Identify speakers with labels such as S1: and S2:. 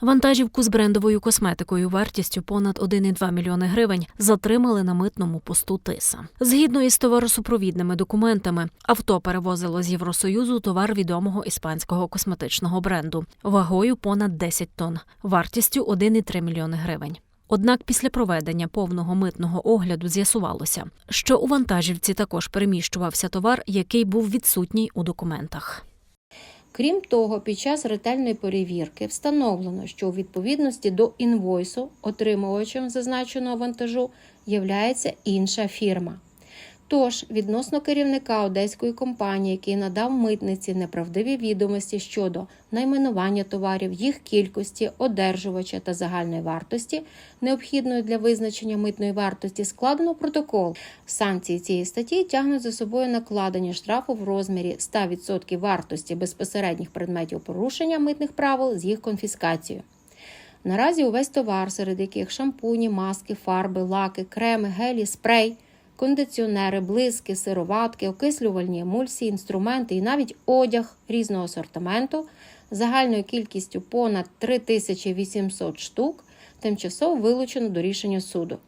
S1: Вантажівку з брендовою косметикою вартістю понад 1,2 мільйони гривень затримали на митному посту Тиса. Згідно із товаросупровідними документами, авто перевозило з Євросоюзу товар відомого іспанського косметичного бренду вагою понад 10 тонн, вартістю 1,3 мільйони гривень. Однак після проведення повного митного огляду з'ясувалося, що у вантажівці також переміщувався товар, який був відсутній у документах.
S2: Крім того, під час ретельної перевірки встановлено, що у відповідності до інвойсу отримувачем зазначеного вантажу являється інша фірма. Тож, відносно керівника одеської компанії, який надав митниці неправдиві відомості щодо найменування товарів, їх кількості, одержувача та загальної вартості, необхідної для визначення митної вартості, складено протокол. Санкції цієї статті тягнуть за собою накладення штрафу в розмірі 100% вартості безпосередніх предметів порушення митних правил з їх конфіскацією. Наразі увесь товар, серед яких шампуні, маски, фарби, лаки, креми, гелі, спрей, кондиціонери, блиски, сироватки, окислювальні емульсії, інструменти і навіть одяг різного асортименту загальною кількістю понад 3800 штук тимчасово вилучено до рішення суду.